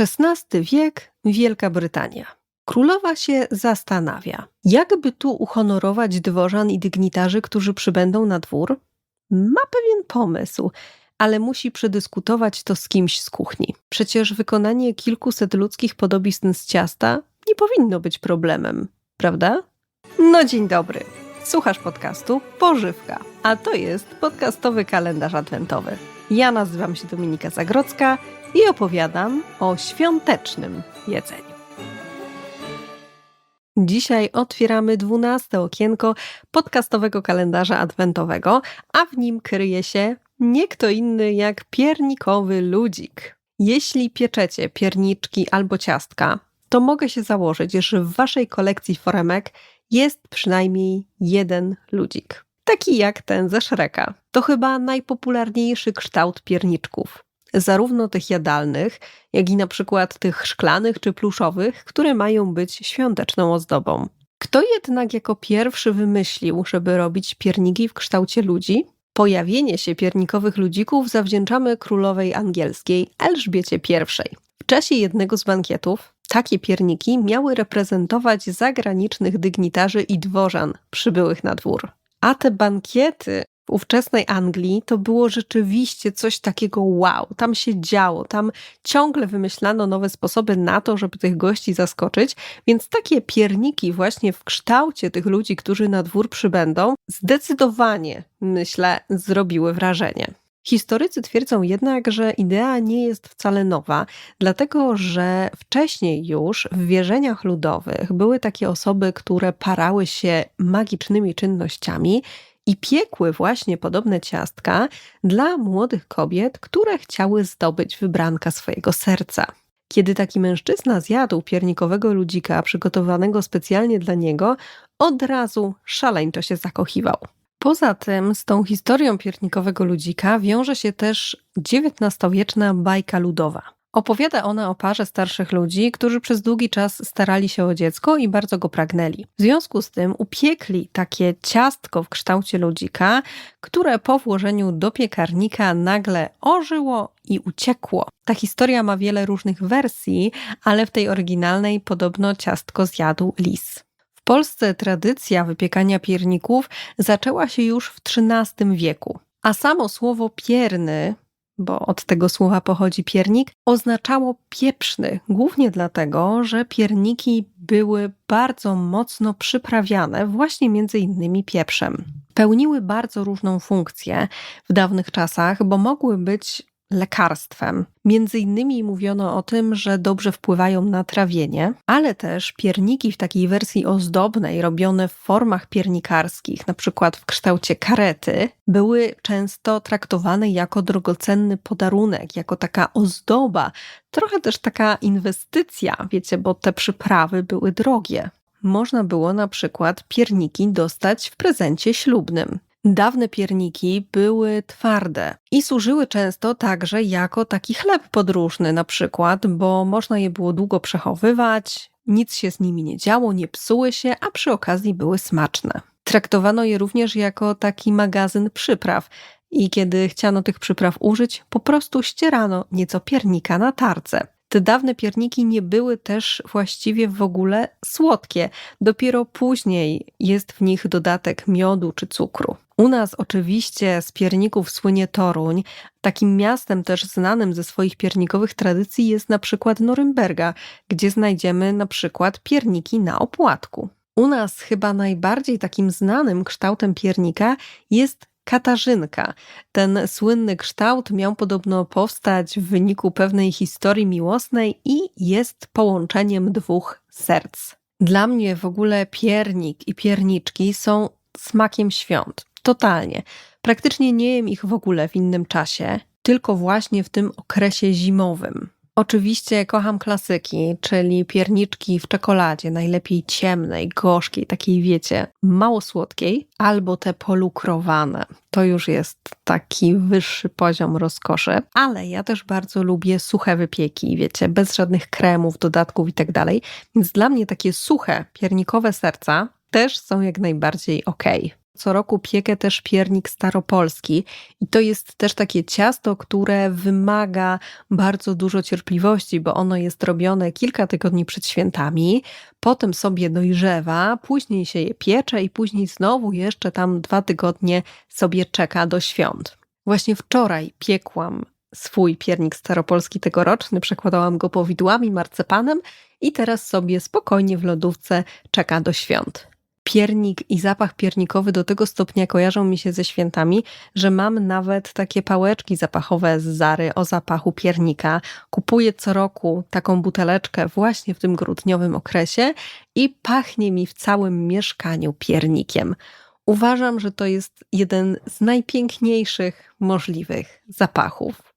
XVI wiek, Wielka Brytania. Królowa się zastanawia, jakby tu uhonorować dworzan i dygnitarzy, którzy przybędą na dwór. Ma pewien pomysł, ale musi przedyskutować to z kimś z kuchni. Przecież wykonanie kilkuset ludzkich podobizn z ciasta nie powinno być problemem, prawda? No dzień dobry. Słuchasz podcastu Pożywka, a to jest podcastowy kalendarz adwentowy. Ja nazywam się Dominika Zagrodzka i opowiadam o świątecznym jedzeniu. Dzisiaj otwieramy dwunaste okienko podcastowego kalendarza adwentowego, a w nim kryje się nie kto inny jak piernikowy ludzik. Jeśli pieczecie pierniczki albo ciastka, to mogę się założyć, że w waszej kolekcji foremek jest przynajmniej jeden ludzik. Taki jak ten ze Szreka. To chyba najpopularniejszy kształt pierniczków. Zarówno tych jadalnych, jak i na przykład tych szklanych czy pluszowych, które mają być świąteczną ozdobą. Kto jednak jako pierwszy wymyślił, żeby robić pierniki w kształcie ludzi? Pojawienie się piernikowych ludzików zawdzięczamy królowej angielskiej Elżbiecie I. W czasie jednego z bankietów takie pierniki miały reprezentować zagranicznych dygnitarzy i dworzan przybyłych na dwór. A te bankiety w ówczesnej Anglii to było rzeczywiście coś takiego wow. Tam się działo, tam ciągle wymyślano nowe sposoby na to, żeby tych gości zaskoczyć, więc takie pierniki właśnie w kształcie tych ludzi, którzy na dwór przybędą, zdecydowanie, myślę, zrobiły wrażenie. Historycy twierdzą jednak, że idea nie jest wcale nowa, dlatego że wcześniej już w wierzeniach ludowych były takie osoby, które parały się magicznymi czynnościami i piekły właśnie podobne ciastka dla młodych kobiet, które chciały zdobyć wybranka swojego serca. Kiedy taki mężczyzna zjadł piernikowego ludzika przygotowanego specjalnie dla niego, od razu szaleńczo się zakochiwał. Poza tym z tą historią piernikowego ludzika wiąże się też XIX-wieczna bajka ludowa. Opowiada ona o parze starszych ludzi, którzy przez długi czas starali się o dziecko i bardzo go pragnęli. W związku z tym upiekli takie ciastko w kształcie ludzika, które po włożeniu do piekarnika nagle ożyło i uciekło. Ta historia ma wiele różnych wersji, ale w tej oryginalnej podobno ciastko zjadł lis. W Polsce tradycja wypiekania pierników zaczęła się już w XIII wieku. A samo słowo pierny bo od tego słowa pochodzi piernik, oznaczało pieprzny, głównie dlatego, że pierniki były bardzo mocno przyprawiane właśnie między innymi pieprzem. Pełniły bardzo różną funkcję w dawnych czasach, bo mogły być lekarstwem. Między innymi mówiono o tym, że dobrze wpływają na trawienie, ale też pierniki w takiej wersji ozdobnej, robione w formach piernikarskich, na przykład w kształcie karety, były często traktowane jako drogocenny podarunek, jako taka ozdoba, trochę też taka inwestycja, wiecie, bo te przyprawy były drogie. Można było na przykład pierniki dostać w prezencie ślubnym. Dawne pierniki były twarde i służyły często także jako taki chleb podróżny na przykład, bo można je było długo przechowywać, nic się z nimi nie działo, nie psuły się, a przy okazji były smaczne. Traktowano je również jako taki magazyn przypraw i kiedy chciano tych przypraw użyć, po prostu ścierano nieco piernika na tarce. Te dawne pierniki nie były też właściwie w ogóle słodkie. Dopiero później jest w nich dodatek miodu czy cukru. U nas oczywiście z pierników słynie Toruń. Takim miastem też znanym ze swoich piernikowych tradycji jest na przykład Norymberga, gdzie znajdziemy na przykład pierniki na opłatku. U nas chyba najbardziej takim znanym kształtem piernika jest Katarzynka. Ten słynny kształt miał podobno powstać w wyniku pewnej historii miłosnej i jest połączeniem dwóch serc. Dla mnie w ogóle piernik i pierniczki są smakiem świąt. Totalnie. Praktycznie nie jem ich w ogóle w innym czasie, tylko właśnie w tym okresie zimowym. Oczywiście kocham klasyki, czyli pierniczki w czekoladzie, najlepiej ciemnej, gorzkiej, takiej wiecie, mało słodkiej, albo te polukrowane. To już jest taki wyższy poziom rozkoszy, ale ja też bardzo lubię suche wypieki, wiecie, bez żadnych kremów, dodatków i tak. Więc dla mnie takie suche, piernikowe serca też są jak najbardziej ok. Co roku piekę też piernik staropolski i to jest też takie ciasto, które wymaga bardzo dużo cierpliwości, bo ono jest robione kilka tygodni przed świętami, potem sobie dojrzewa, później się je piecze i później znowu jeszcze tam dwa tygodnie sobie czeka do świąt. Właśnie wczoraj piekłam swój piernik staropolski tegoroczny, przekładałam go powidłami, marcepanem i teraz sobie spokojnie w lodówce czeka do świąt. Piernik i zapach piernikowy do tego stopnia kojarzą mi się ze świętami, że mam nawet takie pałeczki zapachowe z Zary o zapachu piernika. Kupuję co roku taką buteleczkę właśnie w tym grudniowym okresie i pachnie mi w całym mieszkaniu piernikiem. Uważam, że to jest jeden z najpiękniejszych możliwych zapachów.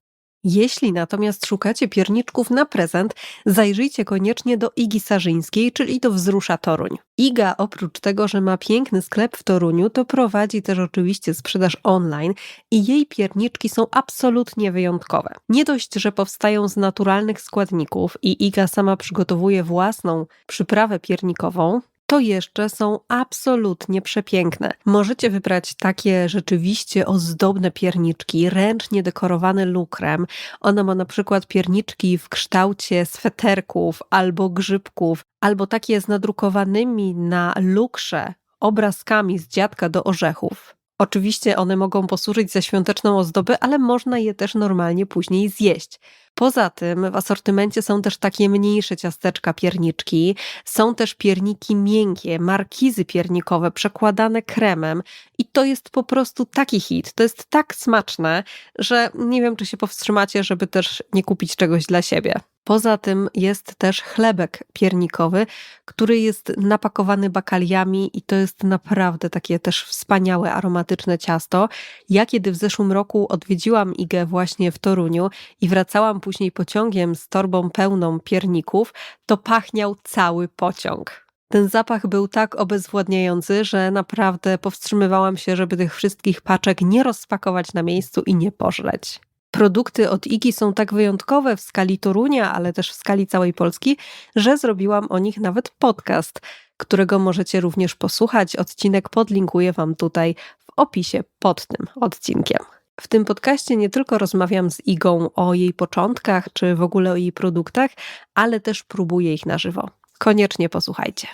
Jeśli natomiast szukacie pierniczków na prezent, zajrzyjcie koniecznie do Igi Sarzyńskiej, czyli do Wzrusza Toruń. Iga oprócz tego, że ma piękny sklep w Toruniu, to prowadzi też oczywiście sprzedaż online i jej pierniczki są absolutnie wyjątkowe. Nie dość, że powstają z naturalnych składników i Iga sama przygotowuje własną przyprawę piernikową, to jeszcze są absolutnie przepiękne. Możecie wybrać takie rzeczywiście ozdobne pierniczki, ręcznie dekorowane lukrem. Ona ma na przykład pierniczki w kształcie sweterków albo grzybków, albo takie z nadrukowanymi na lukrze obrazkami z dziadka do orzechów. Oczywiście one mogą posłużyć za świąteczną ozdobę, ale można je też normalnie później zjeść. Poza tym w asortymencie są też takie mniejsze ciasteczka pierniczki, są też pierniki miękkie, markizy piernikowe przekładane kremem i to jest po prostu taki hit. To jest tak smaczne, że nie wiem, czy się powstrzymacie, żeby też nie kupić czegoś dla siebie. Poza tym jest też chlebek piernikowy, który jest napakowany bakaliami i to jest naprawdę takie też wspaniałe, aromatyczne ciasto. Ja kiedy w zeszłym roku odwiedziłam Igę właśnie w Toruniu i wracałam później pociągiem z torbą pełną pierników, to pachniał cały pociąg. Ten zapach był tak obezwładniający, że naprawdę powstrzymywałam się, żeby tych wszystkich paczek nie rozpakować na miejscu i nie pożreć. Produkty od Igi są tak wyjątkowe w skali Torunia, ale też w skali całej Polski, że zrobiłam o nich nawet podcast, którego możecie również posłuchać. Odcinek podlinkuję Wam tutaj w opisie pod tym odcinkiem. W tym podcaście nie tylko rozmawiam z Igą o jej początkach, czy w ogóle o jej produktach, ale też próbuję ich na żywo. Koniecznie posłuchajcie.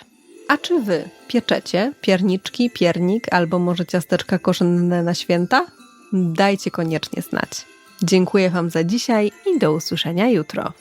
A czy wy pieczecie pierniczki, piernik albo może ciasteczka korzenne na święta? Dajcie koniecznie znać. Dziękuję Wam za dzisiaj i do usłyszenia jutro.